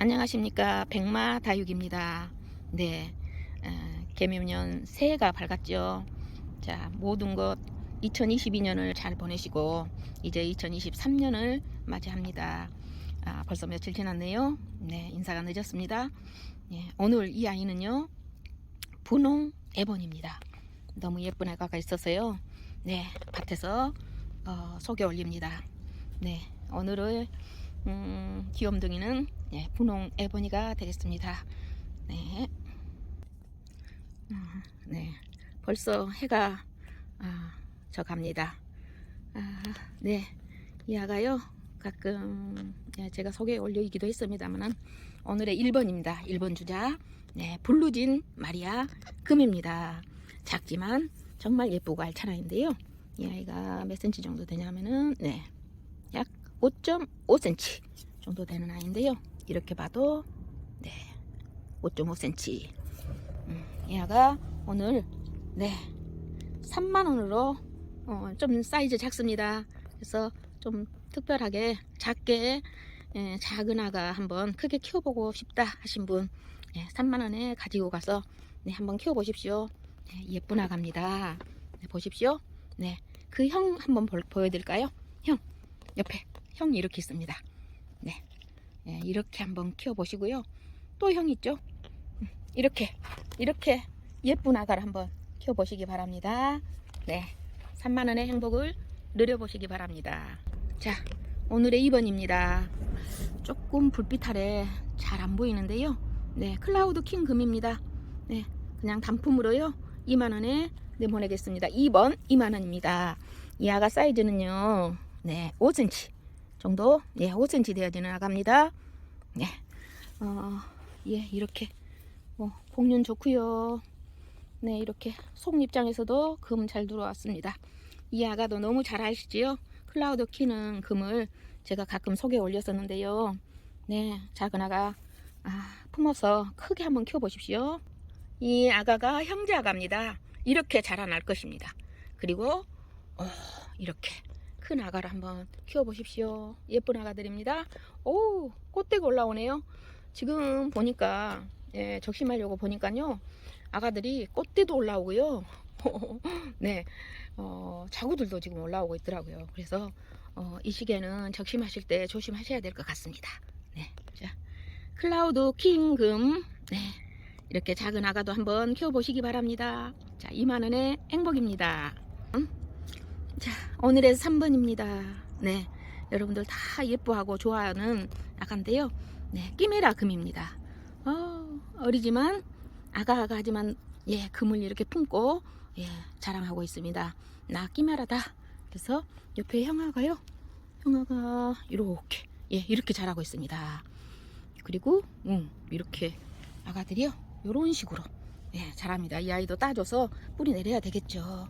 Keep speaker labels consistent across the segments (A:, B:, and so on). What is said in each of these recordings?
A: 안녕하십니까 백마 다육입니다. 네, 어, 개묘년 새해가 밝았죠. 자 모든 것 2022년을 잘 보내시고 이제 2023년을 맞이합니다. 아, 벌써 며칠 지났네요. 네, 인사가 늦었습니다. 네, 오늘 이 아이는요 분홍 에본입니다. 너무 예쁜 애가 있어서요. 네, 밭에서 어, 속에 올립니다. 네, 오늘의 음, 귀염둥이는 네, 분홍 에보니가 되겠습니다. 네. 음, 네. 벌써 해가 아, 저 갑니다. 아, 네. 이 아가요. 가끔 예, 제가 소개에 올려이기도 했습니다만 오늘의 1번입니다. 1번 주자. 네, 블루진 마리아 금입니다. 작지만 정말 예쁘고 알찬 아이인데요. 이 아이가 몇 센치 정도 되냐면은 네. 약 5.5cm 정도 되는 아이인데요. 이렇게 봐도 네 5.5cm. 음, 얘가 오늘 네 3만 원으로 어, 좀 사이즈 작습니다. 그래서 좀 특별하게 작게 예, 작은 아가 한번 크게 키워보고 싶다 하신 분 예, 3만 원에 가지고 가서 네, 한번 키워보십시오. 네, 예쁜 아가입니다. 네, 보십시오. 네, 그 형 한번 볼- 보여드릴까요? 형 옆에 형이 이렇게 있습니다. 네, 예, 이렇게 한번 키워보시고요. 또 형 있죠? 음, 이렇게 이렇게 예쁜 아가를 한번 키워보시기 바랍니다. 네, 3만 원의 행복을 누려보시기 바랍니다. 자, 오늘의 2번입니다. 조금 불빛 아래 잘 안 보이는데요. 네, 클라우드 킹 금입니다. 네, 그냥 단품으로요. 2만 원에 내보내겠습니다. 2번 2만 원입니다. 이 아가 사이즈는요. 네, 5cm 정도, 예, 5cm 되어지는 아가입니다. 네, 어, 예, 이렇게 뭐 복륜 좋고요. 네, 이렇게 속 입장에서도 금 잘 들어왔습니다. 이 아가도 너무 잘 아시지요? 클라우드 키는 금을 제가 가끔 속에 올렸었는데요. 네, 작은 아가 아, 품어서 크게 한번 키워보십시오. 이 아가가 형제 아가입니다. 이렇게 자라날 것입니다. 그리고 어, 이렇게 큰 아가를 한번 키워보십시오. 예쁜 아가들입니다. 오, 꽃대가 올라오네요. 지금 보니까 예, 적심하려고 보니까요. 아가들이 꽃대도 올라오고요. 네, 어, 자구들도 지금 올라오고 있더라고요. 그래서 어, 이 시기에는 적심하실 때 조심하셔야 될 것 같습니다. 네, 자, 클라우드 킹금, 네, 이렇게 작은 아가도 한번 키워보시기 바랍니다. 자, 2만원의 행복입니다. 음? 자, 오늘의 3번입니다. 네, 여러분들 다 예뻐하고 좋아하는 아가인데요. 네, 끼메라 금입니다. 어, 어리지만 아가아가 하지만 예, 금을 이렇게 품고 예, 자랑하고 있습니다. 나 끼메라다. 그래서 옆에 형아가요. 형아가 이렇게 예, 이렇게 자라고 있습니다. 그리고 음, 이렇게 아가들이요. 이런 식으로 예, 자랍니다. 이 아이도 따줘서 뿌리 내려야 되겠죠.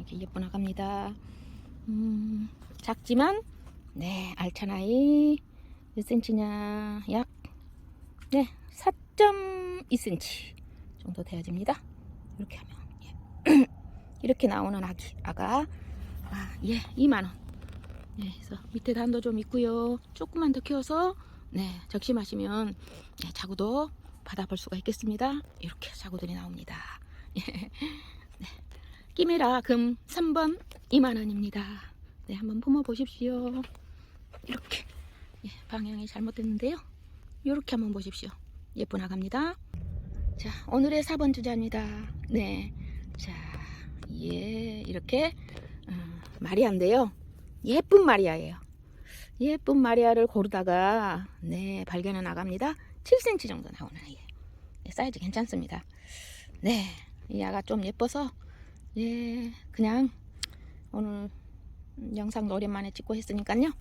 A: 어, 이렇게 예쁜 아가입니다. 음, 작지만 네, 알찬 아이 몇 센치냐? 약 네, 4.2cm 정도 되어집니다. 이렇게 하면 예. 이렇게 나오는 아기 아가 아, 예, 2만 원. 네, 그래서 밑에 단도 좀 있고요. 조금만 더 키워서 네, 적심하시면 네, 자구도 받아볼 수가 있겠습니다. 이렇게 자구들이 나옵니다. 예. 네. 끼메라 금 3번 2만 원입니다. 네, 한번 품어 보십시오. 이렇게 예, 방향이 잘못됐는데요. 이렇게 한번 보십시오. 예쁜 아갑니다. 자, 오늘의 4번 주자입니다. 네. 자, 예, 이렇게, 어, 마리아인데요. 예쁜 마리아예요. 예쁜 마리아를 고르다가, 네, 발견해 나갑니다. 7cm 정도 나오는 아이예요. 네, 사이즈 괜찮습니다. 네, 이 아가 좀 예뻐서, 예, 그냥 오늘 영상 오랜만에 찍고 했으니까요.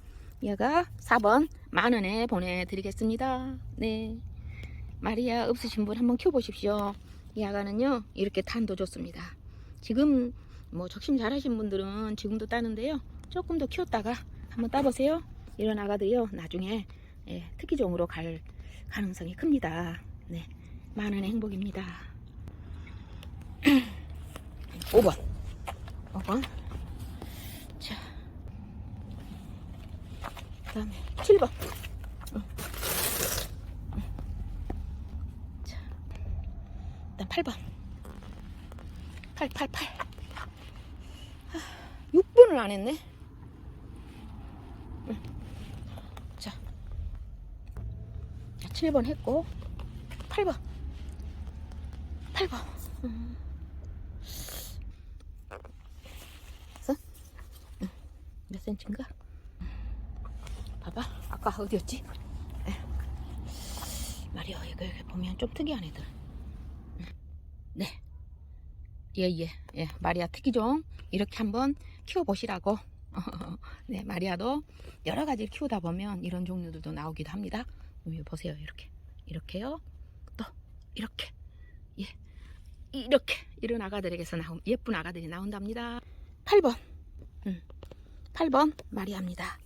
A: 얘가 4번 만원에 보내드리겠습니다. 네. 마리아 없으신 분 한번 키워보십시오. 이 아가는요, 이렇게 탄도 좋습니다. 지금 뭐 적심 잘하신 분들은 지금도 따는데요. 조금 더 키웠다가 한번 따보세요. 이런 아가도요, 나중에 예, 특기종으로 갈 가능성이 큽니다. 네. 만원의 행복입니다. 5번 5번 자. 다음에 7번 응. 자, 일단 8번 8 8 8 하, 6번을 안 했네. 자. 7번 했고 8번 8번 음. 몇 센치인가? 봐봐. 아까 어디였지? 에. 말이야 이거 이렇게 보면 좀 특이한 애들. 네. 예예. 예, 마리아 특이종 이렇게 한번 키워보시라고. 네 마리아도 여러 가지 키우다 보면 이런 종류들도 나오기도 합니다. 여기 보세요. 이렇게. 이렇게요. 또 이렇게. 예. 이렇게. 이런 아가들에게서 나온 예쁜 아가들이 나온답니다. 8번. 음, 8번 마리아입니다.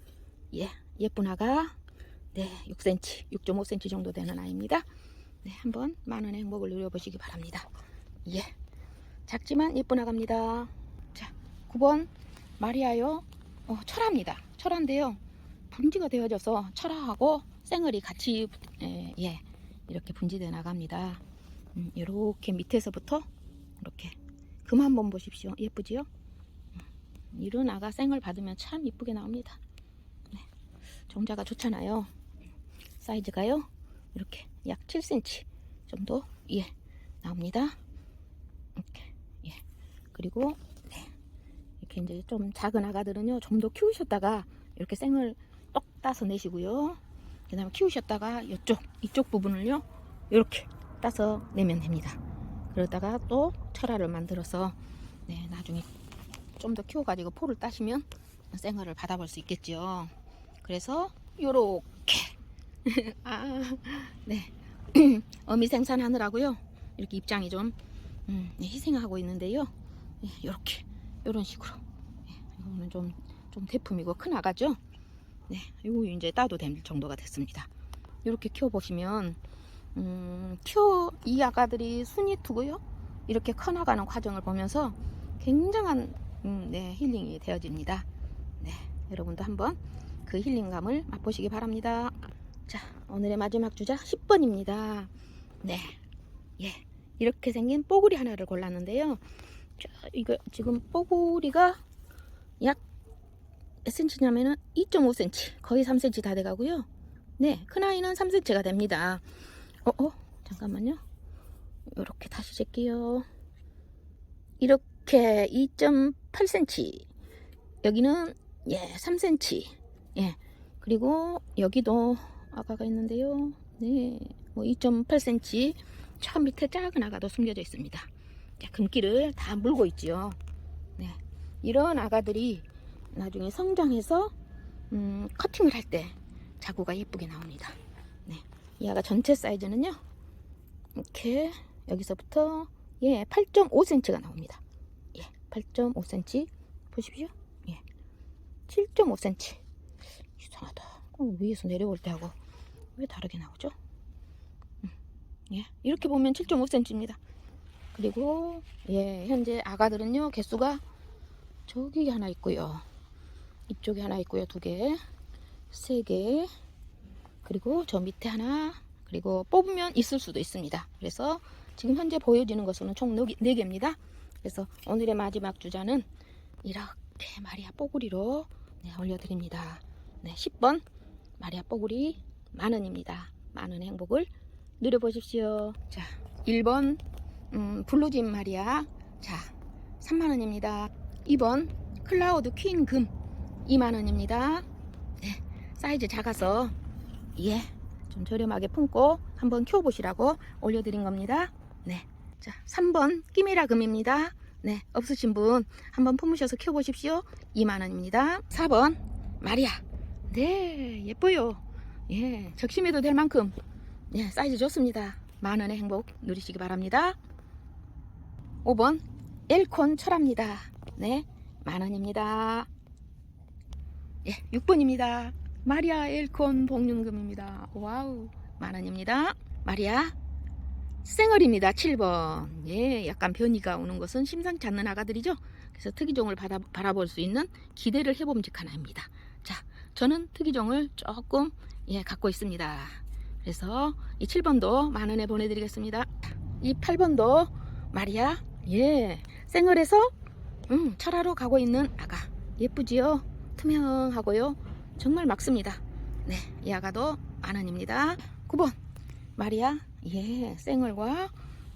A: 예 예쁜 아가 네 6cm 6.5cm 정도 되는 아이입니다. 네 한번 많은 행복을 누려보시기 바랍니다. 예 작지만 예쁜 아가입니다. 자 9번 마리아요 어, 철화입니다. 철화인데요. 분지가 되어져서 철화하고 생얼이 같이 예, 예, 이렇게 분지돼 나갑니다. 음, 이렇게 밑에서부터 이렇게 금 한번 보십시오. 예쁘지요? 음, 이런 아가 생을 받으면 참 이쁘게 나옵니다. 네, 종자가 좋잖아요. 사이즈가요? 이렇게 약 7cm 정도? 예. 나옵니다. 이렇게. 예. 그리고 네, 이렇게 이제 좀 작은 아가들은요 좀 더 키우셨다가 이렇게 생을 똑 따서 내시고요. 그 다음에 키우셨다가 이쪽 이쪽 부분을요 이렇게 따서 내면 됩니다. 그러다가 또 철화를 만들어서 네 나중에 좀 더 키워가지고 포를 따시면 생얼을 받아볼 수 있겠죠 그래서 요렇게 아, 네. 어미 생산하느라고요. 이렇게 입장이 좀 음, 네, 희생하고 있는데요. 네, 이렇게 이런 식으로. 네, 이거는 좀, 좀 대품이고 큰 아가죠. 네, 이거 이제 따도 될 정도가 됐습니다. 이렇게 키워 보시면 음, 키워 이 아가들이 순이 트고요. 이렇게 커나가는 과정을 보면서 굉장한 음, 네, 힐링이 되어집니다. 네, 여러분도 한번 그 힐링감을 맛보시기 바랍니다. 자, 오늘의 마지막 주자 10번입니다. 네. 예. 이렇게 생긴 뽀구리 하나를 골랐는데요. 자, 이거 지금 뽀구리가 약 몇 cm냐면은 2.5cm, 거의 3cm 다 돼가고요. 네, 큰 아이는 3cm가 됩니다. 어, 어, 잠깐만요. 이렇게 다시 잴게요. 이렇게 2.8cm. 여기는 예, 3cm. 예. 그리고 여기도 아가가 있는데요. 네, 뭐 2.8cm 저 밑에 작은 아가도 숨겨져 있습니다. 자, 금기를 다 물고 있지요. 네, 이런 아가들이 나중에 성장해서 음, 커팅을 할 때 자구가 예쁘게 나옵니다. 네, 이 아가 전체 사이즈는요. 이렇게 여기서부터 예, 8.5cm가 나옵니다. 예, 8.5cm 보십시오. 예, 7.5cm 이상하다. 어, 위에서 내려올 때하고 왜 다르게 나오죠? 음, 예, 이렇게 보면 7.5cm입니다. 그리고 예, 현재 아가들은요 개수가 저기 하나 있고요. 이쪽에 하나 있고요. 두 개, 세 개, 그리고 저 밑에 하나, 그리고 뽑으면 있을 수도 있습니다. 그래서 지금 현재 보여지는 것으로는 총 4개입니다. 그래서 오늘의 마지막 주자는 이렇게 마리아 뽀구리로 네, 올려드립니다. 네, 10번 마리아 뽀구리 만원입니다. 만원의 행복을 누려보십시오. 자, 1번 음, 블루진 마리아 자 3만원입니다. 2번 클라우드 퀸 금 2만원입니다. 네, 사이즈 작아서 예, 좀 저렴하게 품고 한번 키워보시라고 올려드린 겁니다. 네, 자 3번 끼미라 금입니다. 네, 없으신 분 한번 품으셔서 키워보십시오. 2만원입니다. 4번 마리아 네, 예뻐요. 예, 적심해도 될 만큼 예, 사이즈 좋습니다. 만원의 행복 누리시기 바랍니다. 5번 엘콘 철합니다. 네, 만원입니다. 예, 6번입니다. 마리아 엘콘 복륜금입니다. 와우, 만원입니다. 마리아 생얼입니다. 7번. 예, 약간 변이가 오는 것은 심상치 않는 아가들이죠. 그래서 특이종을 받아, 바라볼 수 있는 기대를 해봄직한 아입니다. 자, 저는 특이종을 조금 예, 갖고 있습니다. 그래서 이 7번도 만원 에 보내드리겠습니다. 이 8번도 말이야. 예. 생얼에서 음, 철하로 가고 있는 아가. 예쁘지요? 투명하고요. 정말 막습니다. 네. 이 아가도 만원입니다. 9번. 말이야. 예. 생얼과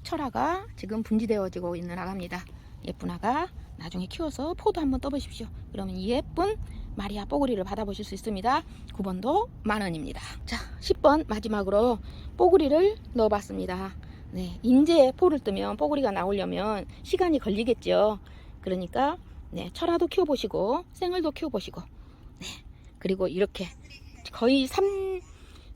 A: 철화가 지금 분지되어지고 있는 아가입니다. 예쁜 아가 나중에 키워서 포도 한번 떠보십시오. 그러면 예쁜 마리아 뽀글이를 받아보실 수 있습니다. 9번도 만원입니다. 자, 10번 마지막으로 뽀글이를 넣어봤습니다. 네, 인제 포를 뜨면 뽀글이가 나오려면 시간이 걸리겠죠. 그러니까 네, 철화도 키워보시고 생얼도 키워보시고 네, 그리고 이렇게 거의 3,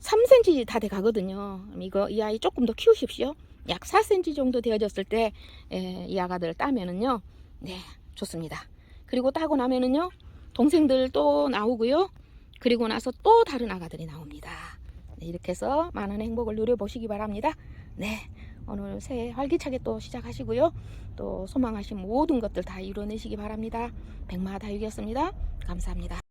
A: 3cm 다 돼 가거든요. 이거 이 아이 조금 더 키우십시오. 약 4cm 정도 되어졌을 때 이 아가들 따면은요, 네 좋습니다. 그리고 따고 나면은요, 동생들 또 나오고요. 그리고 나서 또 다른 아가들이 나옵니다. 네, 이렇게 해서 많은 행복을 누려보시기 바랍니다. 네, 오늘 새해 활기차게 또 시작하시고요. 또 소망하신 모든 것들 다 이뤄내시기 바랍니다. 백마다육이었습니다. 감사합니다.